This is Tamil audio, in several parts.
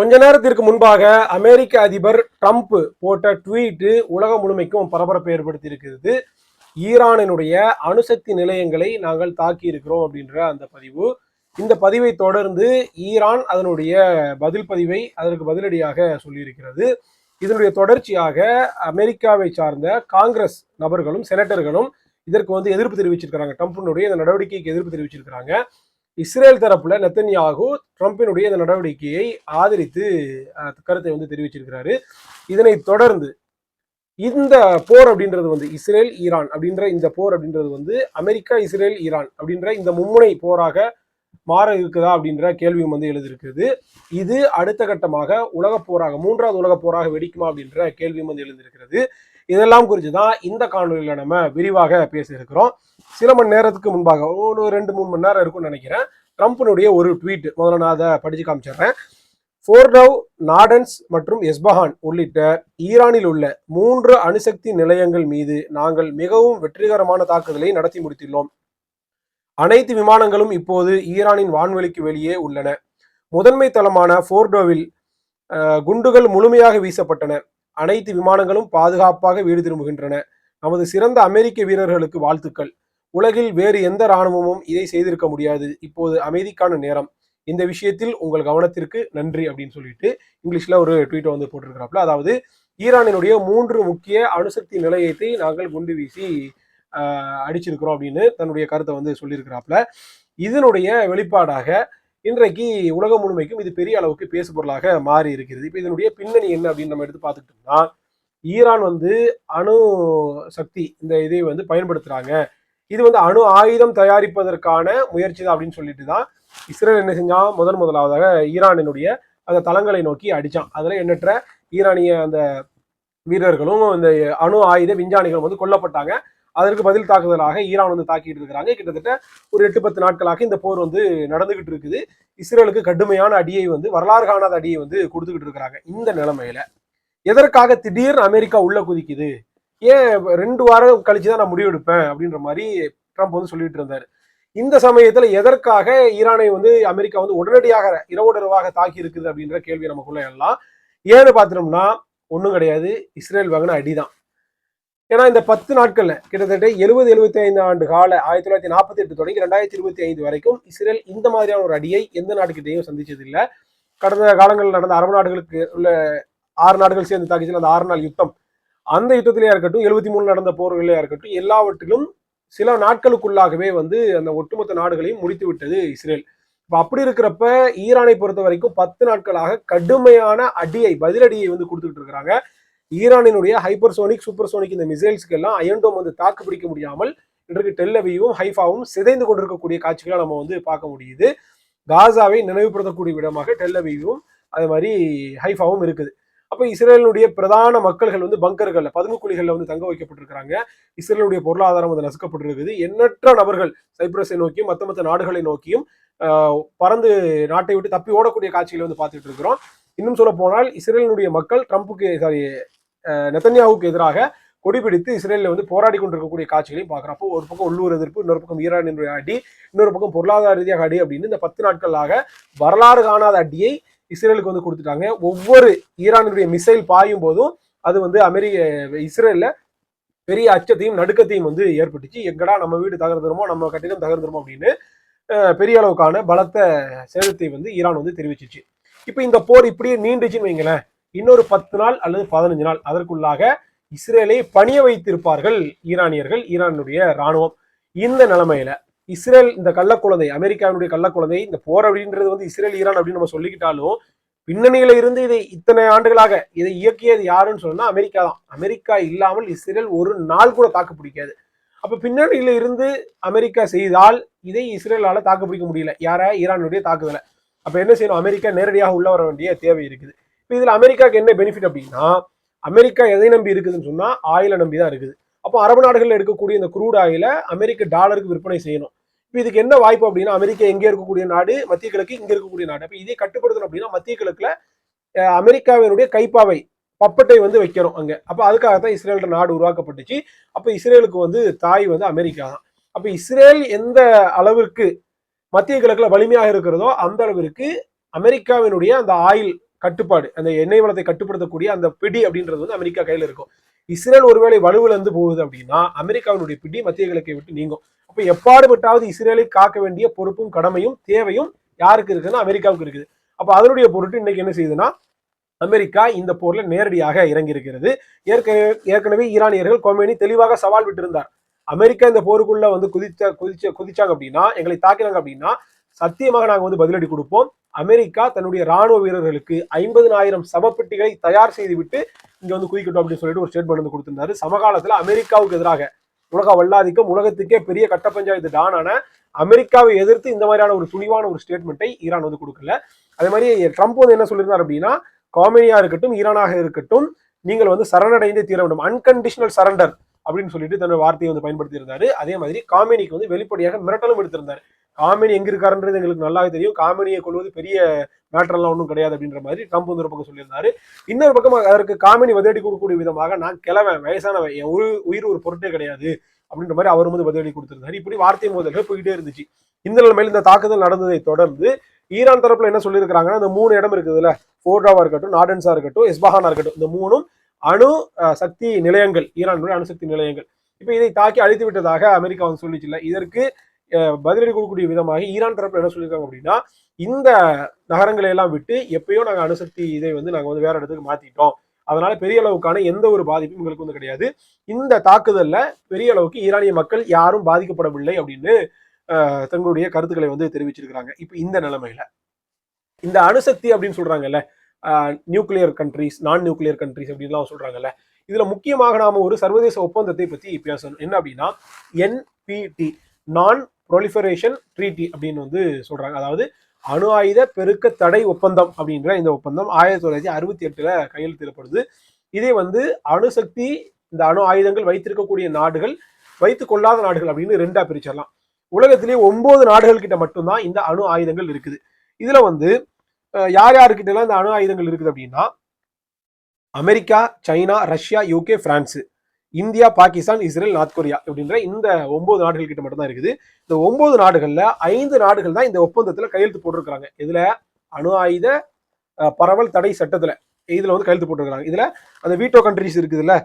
கொஞ்ச நேரத்திற்கு முன்பாக அமெரிக்க அதிபர் ட்ரம்ப் போட்ட ட்வீட் உலகம் முழுமைக்கும் பரபரப்பை ஏற்படுத்தி இருக்கிறது ஈரானினுடைய அணுசக்தி நிலையங்களை நாங்கள் தாக்கி இருக்கிறோம் அப்படின்ற அந்த பதிவு. இந்த பதிவை தொடர்ந்து ஈரான் அதனுடைய பதில் பதிவை அதற்கு பதிலடியாக சொல்லியிருக்கிறது. இதனுடைய தொடர்ச்சியாக அமெரிக்காவை சார்ந்த காங்கிரஸ் நபர்களும் செனட்டர்களும் இதற்கு வந்து எதிர்ப்பு தெரிவிச்சிருக்கிறாங்க. ட்ரம்ப்பினுடைய இந்த நடவடிக்கைக்கு எதிர்ப்பு தெரிவிச்சிருக்கிறாங்க. இஸ்ரேல் தரப்புல நெத்தன்யாகு ட்ரம்பினுடைய இந்த நடவடிக்கையை ஆதரித்து கருத்தை வந்து தெரிவிச்சிருக்கிறாரு. இதனை தொடர்ந்து இந்த போர் அப்படின்றது வந்து இஸ்ரேல் ஈரான் அப்படின்ற இந்த போர் அப்படின்றது வந்து அமெரிக்கா இஸ்ரேல் ஈரான் அப்படின்ற இந்த மும்முனை போராக மாற இருக்குதா அப்படின்ற கேள்வியும் வந்து எழுதியிருக்குது இது அடுத்த கட்டமாக உலகப் போராக மூன்றாவது உலக போராக வெடிக்குமா அப்படின்ற கேள்வியும் வந்து எழுந்திருக்கிறது. இதெல்லாம் குறித்து தான் இந்த காணொலியில் நம்ம விரிவாக பேசியிருக்கிறோம். சில மணி நேரத்துக்கு முன்பாக ஒரு ரெண்டு மூணு மணி நேரம் இருக்கும்னு நினைக்கிறேன். ட்ரம்ப்னுடைய ஒரு ட்வீட் முதல்ல நான் அதை படிச்சு காமிச்சிடுறேன். ஃபோர்டவ் நாடன்ஸ் மற்றும் எஸ்பஹான் உள்ளிட்ட ஈரானில் உள்ள மூன்று அணுசக்தி நிலையங்கள் மீது நாங்கள் மிகவும் வெற்றிகரமான தாக்குதலை நடத்தி முடித்துள்ளோம். அனைத்து விமானங்களும் இப்போது ஈரானின் வான்வெளிக்கு வெளியே உள்ளன. முதன்மை தளமான ஃபோர்டோவில் குண்டுகள் முழுமையாக வீசப்பட்டன. அனைத்து விமானங்களும் பாதுகாப்பாக வீடு திரும்புகின்றன. நமது சிறந்த அமெரிக்க வீரர்களுக்கு வாழ்த்துக்கள். உலகில் வேறு எந்த இராணுவமும் இதை செய்திருக்க முடியாது. இப்போது அமைதிக்கான நேரம். இந்த விஷயத்தில் உங்கள் கவனத்திற்கு நன்றி அப்படின்னு சொல்லிட்டு இங்கிலீஷ்ல ஒரு ட்வீட்டை வந்து போட்டிருக்கிறாப்புல. அதாவது ஈரானினுடைய மூன்று முக்கிய அணுசக்தி நிலையத்தை நாங்கள் குண்டு வீசி அடிச்சிருக்கிறோம் அப்படின்னு தன்னுடைய கருத்தை வந்து சொல்லியிருக்கிறாப்புல. இதனுடைய வெளிப்பாடாக இன்றைக்கு உலகம் முழுமைக்கும் இது பெரிய அளவுக்கு பேசு பொருளாக மாறி இருக்கிறது. இப்போ இதனுடைய பின்னணி என்ன அப்படின்னு நம்ம எடுத்து பார்த்துக்கிட்டோம்னா ஈரான் வந்து அணு சக்தி இந்த இதை வந்து பயன்படுத்துகிறாங்க இது வந்து அணு ஆயுதம் தயாரிப்பதற்கான முயற்சி தான் அப்படின்னு சொல்லிட்டு தான் இஸ்ரேல் என்ன செஞ்சான் முதன் முதலாவதாக ஈரானினுடைய அந்த தளங்களை நோக்கி அடிச்சான். அதில் எண்ணற்ற ஈரானிய அந்த வீரர்களும் இந்த அணு ஆயுத விஞ்ஞானிகளும் வந்து கொல்லப்பட்டாங்க. அதற்கு பதில் தாக்குதலாக ஈரான் வந்து தாக்கிட்டு இருக்கிறாங்க. கிட்டத்தட்ட ஒரு எட்டு பத்து நாட்களாக இந்த போர் வந்து நடந்துகிட்டு இருக்குது. இஸ்ரேலுக்கு கடுமையான அடியை வந்து வரலாறு காணாத அடியை வந்து கொடுத்துக்கிட்டு இருக்கிறாங்க. இந்த நிலைமையில எதற்காக திடீர்னு அமெரிக்கா உள்ள குதிக்குது? ஏன் ரெண்டு வாரம் கழிச்சு தான் நான் முடிவெடுப்பேன் அப்படின்ற மாதிரி ட்ரம்ப் வந்து சொல்லிட்டு இருந்தார். இந்த சமயத்துல எதற்காக ஈரானை வந்து அமெரிக்கா வந்து உடனடியாக இரவுடரவாக தாக்கி இருக்குது அப்படின்ற கேள்வி நமக்குள்ள எல்லாம் ஏன்னு பார்த்தோம்னா ஒன்றும் கிடையாது. இஸ்ரேல் வாங்கின அடிதான். ஏன்னா இந்த பத்து நாட்கள்ல கிட்டத்தட்ட எழுபது எழுபத்தி ஐந்து ஆண்டு கால ஆயிரத்தி தொள்ளாயிரத்தி நாற்பத்தி எட்டு தொடங்கி ரெண்டாயிரத்தி இருபத்தி ஐந்து வரைக்கும் இஸ்ரேல் இந்த மாதிரியான ஒரு அடியை எந்த நாட்டுக்கிட்டையும் சந்திச்சதில்லை. கடந்த காலங்களில் நடந்த அரபு நாடுகளுக்கு உள்ள ஆறு நாடுகள் சேர்ந்து தாக்கிச்சு அந்த ஆறு நாள் யுத்தம். அந்த யுத்தத்திலேயா இருக்கட்டும் எழுபத்தி மூணு நடந்த போர்களையா இருக்கட்டும் எல்லாவற்றிலும் சில நாட்களுக்குள்ளாகவே வந்து அந்த ஒட்டுமொத்த நாடுகளையும் முடித்து விட்டது இஸ்ரேல். இப்போ அப்படி இருக்கிறப்ப ஈரானை பொறுத்த வரைக்கும் பத்து நாட்களாக கடுமையான அடியை பதிலடியை வந்து கொடுத்துட்டு இருக்கிறாங்க. ஈரானினுடைய ஹைப்பர்சோனிக் சூப்பர்சோனிக் இந்த மிசைல்ஸ்க்கு எல்லாம் அயன்டோம் வந்து தாக்கு பிடிக்க முடியாமல் இன்றைக்கு டெல்லவியும் ஹைஃபாவும் சிதைந்து கொண்டிருக்கக்கூடிய காட்சிகளை நம்ம வந்து பார்க்க முடியுது. காசாவை நினைவுபடுத்தக்கூடிய விதமாக டெல்லவியும் அதே மாதிரி ஹைஃபாவும் இருக்குது. அப்போ இஸ்ரேலினுடைய பிரதான மக்கள்கள் வந்து பங்கர்களில் பதுங்குக்குழிகளில் வந்து தங்க வைக்கப்பட்டிருக்கிறாங்க. இஸ்ரேலுடைய பொருளாதாரம் வந்து நசுக்கப்பட்டிருக்குது. எண்ணற்ற நபர்கள் சைப்ரஸை நோக்கியும் மற்ற மற்ற நாடுகளை நோக்கியும் பறந்து நாட்டை விட்டு தப்பி ஓடக்கூடிய காட்சிகளை வந்து பார்த்துட்டு இருக்கிறோம். இன்னும் சொல்ல போனால் இஸ்ரேலினுடைய மக்கள் ட்ரம்ப்புக்கு சாரி நெத்தன்யாவுக்கு எதிராக கொடிபிடித்து இஸ்ரேலில் வந்து போராடி கொண்டிருக்கக்கூடிய காட்சிகளையும் பார்க்குறோம். அப்போ ஒரு பக்கம் உள்ளூர் எதிர்ப்பு இன்னொரு பக்கம் ஈரானினுடைய அடி இன்னொரு பக்கம் பொருளாதார ரீதியாக அடி அப்படின்னு இந்த பத்து நாட்களாக வரலாறு காணாத அடியை இஸ்ரேலுக்கு வந்து கொடுத்துட்டாங்க. ஒவ்வொரு ஈரானுடைய மிசைல் பாயும் போதும் அது வந்து அமெரிக்க இஸ்ரேலில் பெரிய அச்சத்தையும் நடுக்கத்தையும் வந்து ஏற்பட்டுச்சு. எங்கடா நம்ம வீடு தகர்ந்துருமோ நம்ம கட்டிடம் தகர்ந்துருமோ அப்படின்னு பெரிய அளவுக்கான பலத்த சேதத்தை வந்து ஈரான் வந்து தெரிவிச்சிச்சு. இப்போ இந்த போர் இப்படியே நீண்டுச்சுன்னு வைங்களேன். இன்னொரு பத்து நாள் அல்லது பதினஞ்சு நாள் அதற்குள்ளாக இஸ்ரேலை பணிய வைத்திருப்பார்கள் ஈரானியர்கள் ஈரானுடைய ராணுவம் இந்த நிலைமையில இஸ்ரேல் இந்த கள்ளக்குழந்தை அமெரிக்காவினுடைய கள்ளக்குழந்தை இந்த போர் அப்படின்றது வந்து இஸ்ரேல் ஈரான் அப்படின்னு நம்ம சொல்லிக்கிட்டாலும் பின்னணியில இருந்து இதை இத்தனை ஆண்டுகளாக இதை இயக்கியது யாருன்னு சொன்னா அமெரிக்கா தான். அமெரிக்கா இல்லாமல் இஸ்ரேல் ஒரு நாள் கூட தாக்கு பிடிக்காது. அப்ப பின்னணியில இருந்து அமெரிக்கா செய்தால் இதை இஸ்ரேலால தாக்கு பிடிக்க முடியல. யார? ஈரானுடைய தாக்குதலை. அப்ப என்ன செய்யணும்? அமெரிக்கா நேரடியாக உள்ள வர வேண்டிய தேவை இருக்குது. இப்போ இதுல அமெரிக்காவுக்கு என்ன பெனிஃபிட் அப்படின்னா அமெரிக்கா எதை நம்பி இருக்குதுன்னு சொன்னா ஆயிலை நம்பி தான் இருக்குது. அப்போ அரபு நாடுகளில் எடுக்கக்கூடிய இந்த குரூட் ஆயில அமெரிக்க டாலருக்கு விற்பனை செய்யணும். இப்போ இதுக்கு என்ன வாய்ப்பு அப்படின்னா அமெரிக்கா எங்கே இருக்கக்கூடிய நாடு மத்திய கிழக்கு இங்கே இருக்கக்கூடிய நாடு. அப்போ இதே கட்டுப்படுத்தணும் அப்படின்னா மத்திய கிழக்குல அமெரிக்காவினுடைய கைப்பாவை பப்பட்டை வந்து வைக்கிறோம் அங்கே. அப்போ அதுக்காக தான் இஸ்ரேல் நாடு உருவாக்கப்பட்டுச்சு. அப்போ இஸ்ரேலுக்கு வந்து தாய் வந்து அமெரிக்கா தான். அப்போ இஸ்ரேல் எந்த அளவிற்கு மத்திய கிழக்கில் வலிமையாக இருக்கிறதோ அந்த அளவிற்கு அமெரிக்காவினுடைய அந்த ஆயில் கட்டுப்பாடு அந்த எண்ணெய் வளத்தை கட்டுப்படுத்தக்கூடிய அந்த பிடி அப்படின்றது வந்து அமெரிக்கா கையில் இருக்கும். இஸ்ரேல் ஒருவேளை வலுவிழந்து போகுது அப்படின்னா அமெரிக்காவினுடைய பிடி மத்திய கிழக்கை விட்டு நீங்கும். அப்ப எப்பாடுபட்டாவது இஸ்ரேலை காக்க வேண்டிய பொறுப்பும் கடமையும் தேவையும் யாருக்கு இருக்குன்னா அமெரிக்காவுக்கு இருக்குது. அப்ப அதனுடைய பொருட்டு இன்னைக்கு என்ன செய்யுதுன்னா அமெரிக்கா இந்த போர்ல நேரடியாக இறங்கி இருக்கிறது ஏற்கனவே ஏற்கனவே ஈரானியர்கள் கொமேனி தெளிவாக சவால் விட்டிருந்தார். அமெரிக்கா இந்த போருக்குள்ள வந்து குதிச்ச குதிச்ச குதிச்சாங்க அப்படின்னா எங்களை தாக்கினாங்க அப்படின்னா சத்தியமாக நாங்க வந்து பதிலடி கொடுப்போம். அமெரிக்கா தன்னுடைய ராணுவ வீரர்களுக்கு ஐம்பதனாயிரம் சமப்பெட்டிகளை தயார் செய்து விட்டு இங்க வந்து குதிக்கட்டும் அப்படின்னு சொல்லிட்டு ஒரு ஸ்டேட்மெண்ட் வந்து கொடுத்திருந்தாரு. சமகாலத்துல அமெரிக்காவுக்கு எதிராக உலக வல்லாதிக்கம் உலகத்துக்கே பெரிய கட்ட பஞ்சாயத்து டானான அமெரிக்காவை எதிர்த்து இந்த மாதிரியான ஒரு துணிவான ஒரு ஸ்டேட்மெண்ட்டை ஈரான் வந்து கொடுக்கல. அதே மாதிரி ட்ரம்ப் வந்து என்ன சொல்லியிருந்தார் அப்படின்னா காமெடியா இருக்கட்டும் ஈரானாக இருக்கட்டும் நீங்கள் வந்து சரணடைந்து தீர வேண்டும். அன்கண்டிஷனல் சரண்டர் அப்படின்னு சொல்லிட்டு தன்னோட வார்த்தையை வந்து பயன்படுத்தி இருந்தாரு அதே மாதிரி காமெனிக்கு வந்து வெளிப்படையாக மிரட்டலும் எடுத்திருந்தாரு காமெனி எங்க இருக்காருன்றது எங்களுக்கு நல்லாவே தெரியும். காமெனியை கொள்வது பெரிய மேட்டர்லாம் ஒன்றும் கிடையாது அப்படின்ற மாதிரி ட்ரம்ப் வந்து ஒரு பக்கம் சொல்லியிருந்தாரு. இன்னொரு பக்கம் அதற்கு காமெனி பதிலடி கொடுக்கக்கூடிய விதமாக நான் கிளவன் வயசானவன் என் உயிர் உயிர் ஒரு பொருட்டே கிடையாது அப்படின்ற மாதிரி அவர் வந்து பதிலடி கொடுத்திருந்தாரு. இப்படி வார்த்தை மோதல்கள் போயிட்டே இருந்துச்சு. இந்த நிலைமையில் இந்த தாக்குதல் நடந்ததை தொடர்ந்து ஈரான் தரப்புல என்ன சொல்லியிருக்காங்கன்னா இந்த மூணு இடம் இருக்குதுல்ல ஃபோர்டாவா இருக்கட்டும் நாடன்ஸா இருக்கட்டும் எஸ்பஹானா இருக்கட்டும் இந்த மூணும் அணு சக்தி நிலையங்கள் ஈரானுடைய அணுசக்தி நிலையங்கள். இப்போ இதை தாக்கி அழித்து விட்டதாக அமெரிக்கா வந்து சொல்லிச்சுல்ல இதற்கு பதிலடி கொடுக்கக்கூடிய விதமாக ஈரான் தரப்பு என்ன சொல்லியிருக்காங்க அப்படின்னா இந்த நகரங்களை எல்லாம் விட்டு எப்பயோ நாங்கள் அணுசக்தி இதை வந்து நாங்கள் வந்து வேற இடத்துக்கு மாத்திட்டோம். அதனால பெரிய அளவுக்கான எந்த ஒரு பாதிப்பும் எங்களுக்கு வந்து கிடையாது. இந்த தாக்குதல்ல பெரிய அளவுக்கு ஈரானிய மக்கள் யாரும் பாதிக்கப்படவில்லை அப்படின்னு தங்களுடைய கருத்துக்களை வந்து தெரிவிச்சிருக்கிறாங்க. இப்போ இந்த நிலைமையில இந்த அணுசக்தி அப்படின்னு சொல்றாங்கல்ல நியூக்ளியர் கண்ட்ரிஸ் நான் நியூக்ளியர் கண்ட்ரிஸ் அப்படின்லாம் சொல்றாங்கல்ல இதுல முக்கியமாக நாம ஒரு சர்வதேச ஒப்பந்தத்தை பத்தி பேசணும். என்ன அப்படின்னா என்பிடி நான் ப்ரொலிஃபரேஷன் ட்ரீட்டி அப்படின்னு வந்து சொல்கிறாங்க அதாவது அணு ஆயுத பெருக்க தடை ஒப்பந்தம் அப்படின்ற இந்த ஒப்பந்தம் ஆயிரத்தி தொள்ளாயிரத்தி அறுபத்தி எட்டில் கையெழுத்திடப்படுது. இதே வந்து அணுசக்தி இந்த அணு ஆயுதங்கள் வைத்திருக்கக்கூடிய நாடுகள் வைத்து கொள்ளாத நாடுகள் அப்படின்னு ரெண்டா பிரிச்சிடலாம். உலகத்திலேயே ஒன்பது நாடுகள் கிட்ட மட்டும்தான் இந்த அணு ஆயுதங்கள் இருக்குது. இதுல வந்து யார் யாருக்கிட்ட இந்த அணு ஆயுதங்கள் இருக்குது அப்படின்னா America China Russia UK France India Pakistan Israel North Korea அப்படின்ற இந்த ஒன்பது நாடுகள் கிட்ட மட்டும் தான் இருக்குது. இந்த ஒன்பது நாடுகள்ல ஐந்து நாடுகள் தான் இந்த ஒப்பந்தத்துல கையெழுத்து போட்டிருக்கிறாங்க. இதுல அணு ஆயுத பரவல் தடை சட்டத்துல இதுல வந்து கையெழுத்து போட்டிருக்கிறாங்க. இதுல அந்த வீட்டோ கண்ட்ரிஸ் இருக்குதுல்ல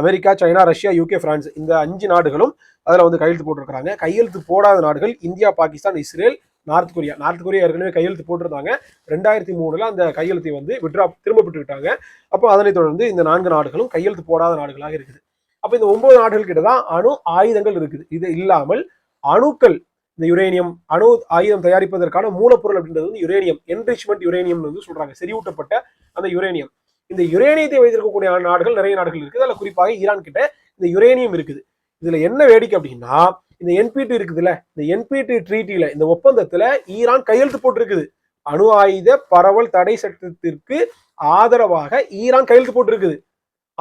America China Russia UK France இந்த அஞ்சு நாடுகளும் அதில் வந்து கையெழுத்து போட்டிருக்கிறாங்க. கையெழுத்து போடாத நாடுகள் India Pakistan Israel North Korea. North Korea ஏற்கனவே கையெழுத்து போட்டிருந்தாங்க. ரெண்டாயிரத்தி மூணுல அந்த கையெழுத்தை வந்து விட்ரா திரும்ப பெற்றுக்கிட்டாங்க. அப்போ அதனைத் தொடர்ந்து இந்த நான்கு நாடுகளும் கையெழுத்து போடாத நாடுகளாக இருக்குது. அப்போ இந்த ஒன்பது நாடுகள் கிட்ட தான் அணு ஆயுதங்கள் இருக்குது. இது இல்லாமல் அணுக்கள் இந்த யுரேனியம் அணு ஆயுதம் தயாரிப்பதற்கான மூலப்பொருள் அப்படின்றது வந்து யுரேனியம் என்ரிச்மெண்ட் யுரேனியம் வந்து சொல்றாங்க. செறிவூட்டப்பட்ட அந்த யுரேனியம் இந்த யுரேனியத்தை வைத்திருக்கக்கூடிய நாடுகள் நிறைய நாடுகள் இருக்குது. அதில் குறிப்பாக ஈரான் கிட்ட இந்த யுரேனியம் இருக்குது. இதுல என்ன வேடிக்கை அப்படின்னா இந்த என்பிடி இருக்குதுல்ல இந்த என்பிடி ட்ரீட்டில இந்த ஒப்பந்தத்துல ஈரான் கையெழுத்து போட்டிருக்குது. அணு ஆயுத பரவல் தடை சட்டத்திற்கு ஆதரவாக ஈரான் கையெழுத்து போட்டிருக்குது.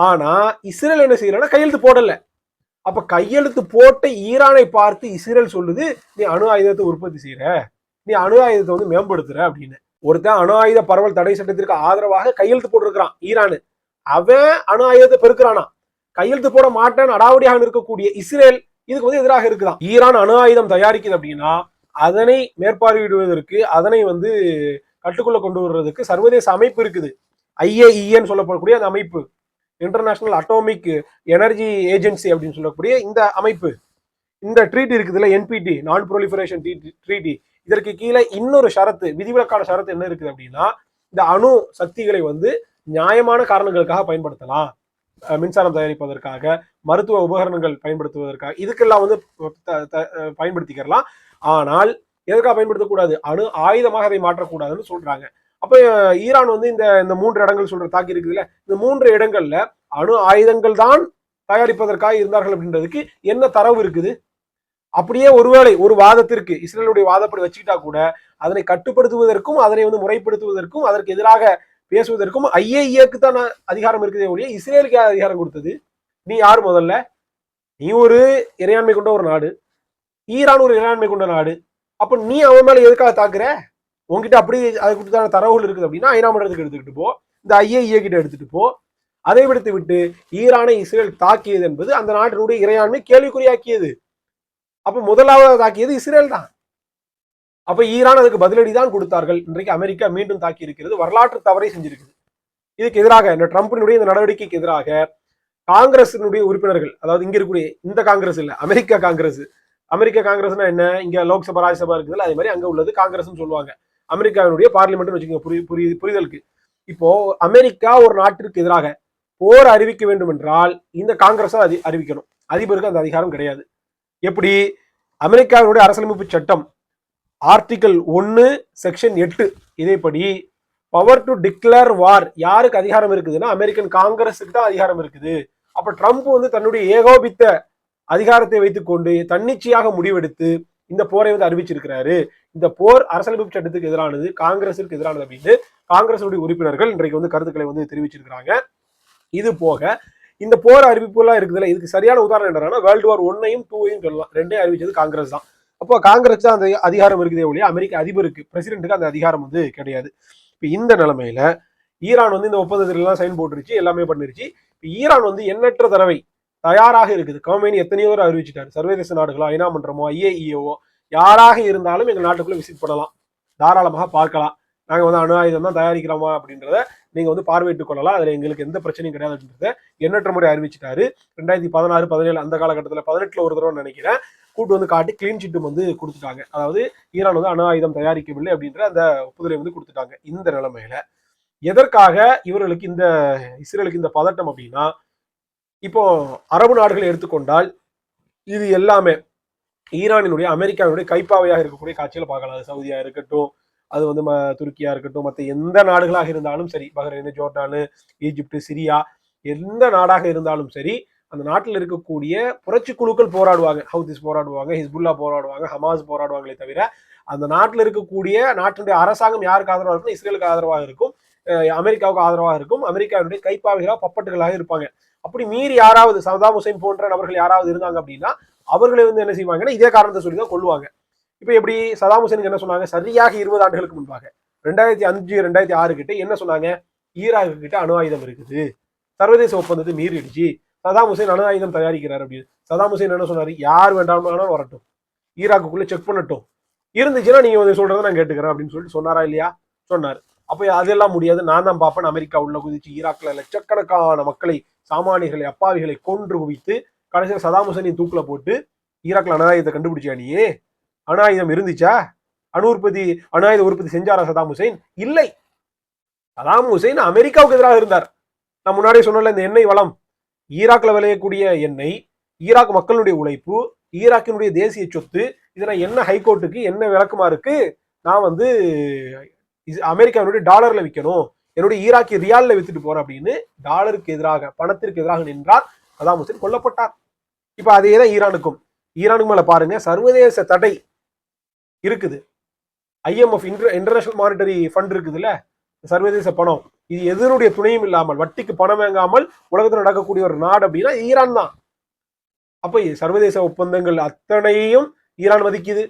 ஆனா இஸ்ரேல் என்ன செய்யலன்னா கையெழுத்து போடல. அப்ப கையெழுத்து போட்ட ஈரானை பார்த்து இஸ்ரேல் சொல்லுது நீ அணு ஆயுதத்தை உற்பத்தி செய்யற. நீ அணு ஆயுதத்தை வந்து மேம்படுத்துற அப்படின்னு. ஒருத்தன் அணு ஆயுத பரவல் தடை சட்டத்திற்கு ஆதரவாக கையெழுத்து போட்டிருக்கிறான் ஈரானு. அவன் அணு ஆயுதத்தை பெருக்கிறானா? கையெழுத்து போட மாட்டேன்னு அடாவடியாக இருக்கக்கூடிய இஸ்ரேல் இதுக்கு வந்து எதிராக இருக்குதான். ஈரான் அணு ஆயுதம் தயாரிக்குது அப்படின்னா அதனை மேற்பார்வையிடுவதற்கு அதனை வந்து கட்டுக்குள்ள கொண்டு வர்றதுக்கு சர்வதேச அமைப்பு இருக்குது. ஐஏஇஏன்னு சொல்லப்படக்கூடிய அந்த அமைப்பு. இன்டர்நேஷனல் அட்டோமிக் எனர்ஜி ஏஜென்சி அப்படின்னு சொல்லக்கூடிய இந்த அமைப்பு இந்த ட்ரீட்டி இருக்குதுல்ல என்பிடி நான் ப்ரொலிஃபரேஷன் ட்ரீட்டி இதற்கு கீழே இன்னொரு ஷரத்து விதிவிலக்கான ஷரத்து என்ன இருக்குது அப்படின்னா இந்த அணு சக்திகளை வந்து நியாயமான காரணங்களுக்காக பயன்படுத்தலாம். மின்சாரம் தயாரிப்பதற்காக மருத்துவ உபகரணங்கள் பயன்படுத்துவதற்காக இதுக்கெல்லாம் வந்து த- த- பயன்படுத்திக்கிறலாம் ஆனால் எதற்காக பயன்படுத்தக்கூடாது? அணு ஆயுதமாக அதை மாற்றக்கூடாதுன்னு சொல்றாங்க. அப்போ ஈரான் வந்து இந்த இந்த மூன்று இடங்கள் சொல்ற தாக்கி இருக்குதுல்ல? இந்த மூன்று இடங்கள்ல அணு ஆயுதங்கள் தான் தயாரிப்பதற்காக இருந்தார்கள் அப்படின்றதுக்கு என்ன தரவு இருக்குது? அப்படியே ஒருவேளை ஒரு வாதத்திற்கு இஸ்ரேலுடைய வாதப்படி வச்சுக்கிட்டா கூட அதனை கட்டுப்படுத்துவதற்கும் அதனை வந்து முறைப்படுத்துவதற்கும் அதற்கு எதிராக பேசுவதற்கும் ஐஏஏக்கு தான் அதிகாரம் இருக்குதே ஒழிய இஸ்ரேலுக்கு அதிகாரம் கொடுத்தது? நீ யார் முதல்ல? நீ ஒரு இறையாண்மை கொண்ட ஒரு நாடு. ஈரான் ஒரு இறையாண்மை கொண்ட நாடு. அப்ப நீ அவன் மேல எதுக்காக தாக்குற? உன்கிட்ட அப்படி அது கொடுத்தான தரவுகள் இருக்குது அப்படின்னா ஐநா மன்றத்துக்கு எடுத்துக்கிட்டு போ. இந்த ஐஏஏ கிட்ட எடுத்துட்டு போ. அதை விடுத்து விட்டு ஈரானை இஸ்ரேல் தாக்கியது என்பது அந்த நாட்டினுடைய இறையாண்மை கேள்விக்குறியாக்கியது. அப்ப முதலாவது தாக்கியது இஸ்ரேல் தான். அப்ப ஈரான் அதுக்கு பதிலடி தான் கொடுத்தார்கள். இன்றைக்கு அமெரிக்கா மீண்டும் தாக்கி இருக்கிறது. வரலாற்று தவறை செஞ்சிருக்குது. இதுக்கு எதிராக இந்த ட்ரம்பினுடைய இந்த நடவடிக்கைக்கு எதிராக காங்கிரசினுடைய உறுப்பினர்கள் அதாவது இங்க இருக்கக்கூடிய இந்த காங்கிரஸ் இல்ல அமெரிக்கா காங்கிரஸ். அமெரிக்க காங்கிரஸ்னா என்ன? இங்க லோக்சபா ராஜ்யசபா இருக்குதுல்ல அதே மாதிரி அங்க உள்ளது காங்கிரஸ்னு சொல்லுவாங்க. அமெரிக்காவினுடைய பார்லிமெண்ட் வச்சுக்கோங்க புரி புரி புரிதலுக்கு. இப்போ அமெரிக்கா ஒரு நாட்டிற்கு எதிராக போர் அறிவிக்க வேண்டும் என்றால் இந்த காங்கிரஸ் அதி அறிவிக்கணும். அதிபருக்கு அந்த அதிகாரம் கிடையாது. எப்படி? அமெரிக்காவினுடைய அரசியலமைப்பு சட்டம் ஆர்டிக்கல் ஒன்று செக்ஷன் எட்டு இதேபடி பவர் டு டிக்ளேர் வார் யாருக்கு அதிகாரம் இருக்குதுன்னா அமெரிக்கன் காங்கிரஸுக்கு தான் அதிகாரம் இருக்குது. அப்போ ட்ரம்ப் வந்து தன்னுடைய ஏகோபித்த அதிகாரத்தை வைத்துக்கொண்டு தன்னிச்சையாக முடிவெடுத்து இந்த போரை வந்து அறிவிச்சிருக்கிறாரு. இந்த போர் அரசியலமைப்பு சட்டத்துக்கு எதிரானது காங்கிரஸிற்கு எதிரானது அப்படின்னு காங்கிரசுடைய உறுப்பினர்கள் இன்றைக்கு வந்து கருத்துக்களை வந்து தெரிவிச்சிருக்கிறாங்க. இது போக இந்த போர் அறிவிப்புலாம் இருக்குதுல்ல இதுக்கு சரியான உதாரணம் என்னன்னா வேர்ல்டு வார் ஒன்னையும் டூவையும் சொல்லலாம். ரெண்டையும் அறிவிச்சது காங்கிரஸ் தான். அப்போ காங்கிரஸ் தான் அந்த அதிகாரம் இருக்குதே ஒழிய அமெரிக்க அதிபருக்கு பிரசிடென்ட்டுக்கு அந்த அதிகாரம் வந்து கிடையாது. இப்போ இந்த நிலைமையில ஈரான் வந்து இந்த ஒப்பந்தத்திலாம் சைன் போட்டுருச்சு எல்லாமே பண்ணிருச்சு. இப்போ ஈரான் வந்து எண்ணற்ற தடவை தயாராக இருக்குது. கவர்மெண்ட் எத்தனையோ தடவை அறிவிச்சிட்டாரு. சர்வதேச நாடுகளோ ஐநா மன்றமோ ஐஏஇஓ யாராக இருந்தாலும் எங்கள் நாட்டுக்குள்ளே விசிட் பண்ணலாம். தாராளமாக பார்க்கலாம். நாங்கள் வந்து அணு ஆயுதம் தான் தயாரிக்கிறோமா அப்படின்றத நீங்கள் வந்து பார்வையிட்டுக் கொள்ளலாம். அதில் எங்களுக்கு எந்த பிரச்சனையும் கிடையாது அப்படின்றத எண்ணற்ற முறை அறிவிச்சிட்டாரு. ரெண்டாயிரத்தி பதினாறு பதினேழு அந்த காலகட்டத்தில் பதினெட்டில் ஒரு தடவை நினைக்கிறேன். கூட்டு வந்து காட்டி கிளீன் சிட்டும் வந்து கொடுத்துட்டாங்க. அதாவது ஈரான் வந்து அணு ஆயுதம் தயாரிக்கவில்லை அப்படின்ற அந்த ஒப்புதலை வந்து கொடுத்துட்டாங்க இந்த நிலைமையில. எதற்காக இவர்களுக்கு இந்த இஸ்ரேலுக்கு இந்த பதட்டம் அப்படின்னா இப்போ அரபு நாடுகளை எடுத்துக்கொண்டால் இது எல்லாமே ஈரானினுடைய அமெரிக்காவினுடைய கைப்பாவையாக இருக்கக்கூடிய காட்சிகளை பார்க்கலாம். அது சவுதியா இருக்கட்டும் அது வந்து ம துருக்கியா இருக்கட்டும் மற்ற எந்த நாடுகளாக இருந்தாலும் சரி பஹ்ரைனு ஜோர்டானு ஈஜிப்டு சிரியா எந்த நாடாக இருந்தாலும் சரி அந்த நாட்டில் இருக்கக்கூடிய புரட்சி குழுக்கள் போராடுவாங்க. ஹவுதிஸ் போராடுவாங்க ஹிஸ்புல்லா போராடுவாங்க ஹமாஸ் போராடுவாங்களே தவிர அந்த நாட்டில் இருக்கக்கூடிய நாட்டினுடைய அரசாங்கம் யாருக்கு ஆதரவாக இருக்கும் இஸ்ரேலுக்கு ஆதரவாக இருக்கும் அமெரிக்காவுக்கு ஆதரவாக இருக்கும் அமெரிக்காவினுடைய கைப்பாவைகளாக பப்பட்டுகளாக இருப்பாங்க. அப்படி மீறி யாராவது சதாம் ஹுசைன் போன்ற நபர்கள் யாராவது இருந்தாங்க அப்படின்னா அவர்களை வந்து என்ன செய்வாங்கன்னா இதே காரணத்தை சொல்லி தான் கொள்வாங்க இப்போ எப்படி சதாம் ஹுசைனுக்கு என்ன சொன்னாங்க? சரியாக இருபது ஆண்டுகளுக்கு முன்பாக. ரெண்டாயிரத்தி அஞ்சு ரெண்டாயிரத்தி ஆறு கிட்ட என்ன சொன்னாங்க? ஈராக்கு கிட்ட அணு ஆயுதம் இருக்குது. சர்வதேச ஒப்பந்தத்தை மீறிடுச்சு. சதாம் ஹுசைன் அணு ஆயுதம் தயாரிக்கிறார் அப்படின்னு. சதாம் ஹுசைன் என்ன சொன்னாரு? யார் வேண்டாம் வரட்டும். ஈராக்குக்குள்ள செக் பண்ணட்டும். இருந்துச்சுன்னா நீங்க வந்து சொல்றதை நான் கேட்டுக்கிறேன் அப்படின்னு சொல்லிட்டு சொன்னாரா இல்லையா? சொன்னார். அப்போ அதெல்லாம் முடியாது. நான் தான் பார்ப்பேன். அமெரிக்கா உள்ள குதிச்சு ஈராக்ல லட்சக்கணக்கான மக்களை சாமானியர்களை அப்பாவிகளை கொன்று குவித்து கடைசியில் சதாம் ஹுசைனின் தூக்கில் போட்டு ஈராக்ல அணாயுதத்தை கண்டுபிடிச்சா நீயே அனாயுதம் இருந்துச்சா? அணு உற்பத்தி அனாயுத உற்பத்தி செஞ்சாரா சதாம் ஹுசைன் இல்லை. சதாம் ஹுசைன் அமெரிக்காவுக்கு எதிராக இருந்தார். நான் முன்னாடியே சொன்னல இந்த எண்ணெய் வளம். ஈராக்ல விளையக்கூடிய எண்ணெய் ஈராக் மக்களுடைய உழைப்பு ஈராக்கினுடைய தேசிய சொத்து இதை என்ன ஹைகோர்ட்டுக்கு என்ன விளக்கமா இருக்கு? நான் வந்து அமெரிக்காவினுடைய டாலர்ல விற்கணும் என்னுடைய ஈராக்கி ரியால்ல வித்துட்டு போறேன் அப்படின்னு டாலருக்கு எதிராக பணத்திற்கு எதிராக நின்றார் சதாம் ஹுசேன். கொல்லப்பட்டார். இப்ப அதே தான் ஈரானுக்கும். ஈரானுக்கு மேல பாருங்க சர்வதேச தடை இருக்குது. IMF inter international monetary fund இருக்குதுல்ல சர்வதேச பணம். இது எதனுடைய துணையும் இல்லாமல் வட்டிக்கு பணம் வாங்காமல் உலகத்தில் நடக்கக்கூடிய ஒரு நாடு அப்படின்னா ஈரான் தான். அப்ப சர்வதேச ஒப்பந்தங்கள் அத்தனையும் ஈரான் மதிக்குது.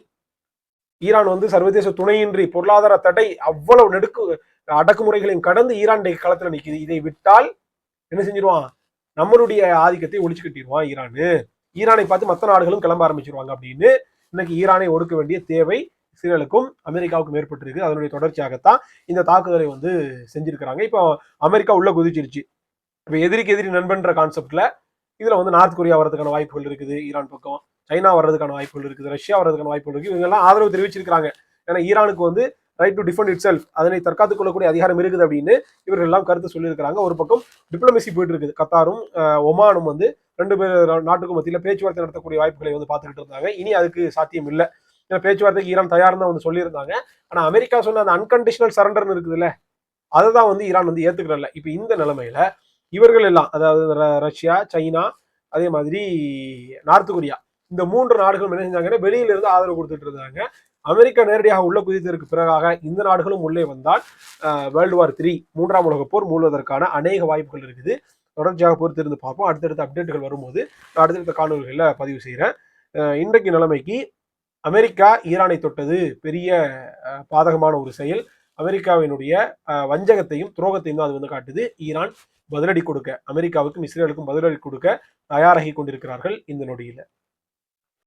ஈரான் வந்து சர்வதேச துணையின்றி பொருளாதார தடை அவ்வளவு நெடுக்கு அடக்குமுறைகளையும் கடந்து ஈரான் களத்துல நிக்குது. இதை விட்டால் என்ன செஞ்சிருவான்? நம்மளுடைய ஆதிக்கத்தை ஒழிச்சு கட்டிடுவான் ஈரானு. ஈரானை பார்த்து மற்ற நாடுகளும் கிளம்ப ஆரம்பிச்சிருவாங்க அப்படின்னு இன்னைக்கு ஈரானை ஒடுக்க வேண்டிய தேவை இஸ்ரேலுக்கும் அமெரிக்காவுக்கும் ஏற்பட்டிருக்கு. அதனுடைய தொடர்ச்சியாகத்தான் இந்த தாக்குதலை வந்து செஞ்சிருக்கிறாங்க. இப்போ அமெரிக்கா உள்ள குதிச்சிருச்சு. இப்போ எதிரிக்கு எதிரி நண்பன்ற கான்செப்ட்ல இதுல வந்து நார்த் கொரியா வர்றதுக்கான வாய்ப்புகள் இருக்குது ஈரான் பக்கம். சைனா வர்றதுக்கான வாய்ப்புகள் இருக்குது ரஷ்யா வர்றதுக்கான வாய்ப்புகள் இருக்குது. இவங்க எல்லாம் ஆதரவு தெரிவிச்சிருக்காங்க ஏன்னா ஈரானுக்கு வந்து right to defend it self அதனை தற்காத்துக் கொள்ளக்கூடிய அதிகாரம் இருக்குது அப்படின்னு இவர்கள் எல்லாம் கருத்து சொல்லியிருக்கிறாங்க. ஒரு பக்கம் டிப்ளமசி போயிட்டு இருக்குது கத்தாரும் ஒமானும் வந்து ரெண்டு பேர் நாட்டுக்கு மத்தியில் பேச்சுவார்த்தை நடத்தக்கூடிய வாய்ப்புகளை வந்து பார்த்துக்கிட்டு இருந்தாங்க. இனி அதுக்கு சாத்தியம் இல்லை. ஏன்னா பேச்சுவார்த்தைக்கு ஈரான் தயார்னு வந்து சொல்லியிருந்தாங்க. ஆனால் அமெரிக்கா சொன்ன அந்த அன்கண்டிஷனல் சரண்டர்னு இருக்குதுல்ல அதை தான் வந்து ஈரான் வந்து ஏத்துக்கிறல்ல இப்போ இந்த நிலைமையில இவர்கள் எல்லாம் அதாவது ரஷ்யா சைனா அதே மாதிரி நார்த் கொரியா இந்த மூன்று நாடுகளும் என்ன செஞ்சாங்கன்னா வெளியில இருந்து ஆதரவு கொடுத்துட்டு இருந்தாங்க. அமெரிக்கா நேரடியாக உள்ள குதித்ததற்கு பிறகாக இந்த நாடுகளும் உள்ளே வந்தால் வேர்ல்டு வார் த்ரீ மூன்றாம் உலக போர் மூழ்வதற்கான அநேக வாய்ப்புகள் இருக்குது. தொடர்ச்சியாக பொறுத்திருந்து பார்ப்போம். அடுத்தடுத்த அப்டேட்டுகள் வரும்போது நான் அடுத்தடுத்த காணொலிகளில் பதிவு செய்கிறேன் இன்றைக்கு நிலைமைக்கு அமெரிக்கா ஈரானை தொட்டது பெரிய பாதகமான ஒரு செயல். அமெரிக்காவினுடைய வஞ்சகத்தையும் துரோகத்தையும் தான் அது வந்து காட்டுது. ஈரான் பதிலடி கொடுக்க அமெரிக்காவுக்கும் இஸ்ரேலுக்கும் பதிலடி கொடுக்க தயாராகி கொண்டிருக்கிறார்கள் இந்த நொடியில்.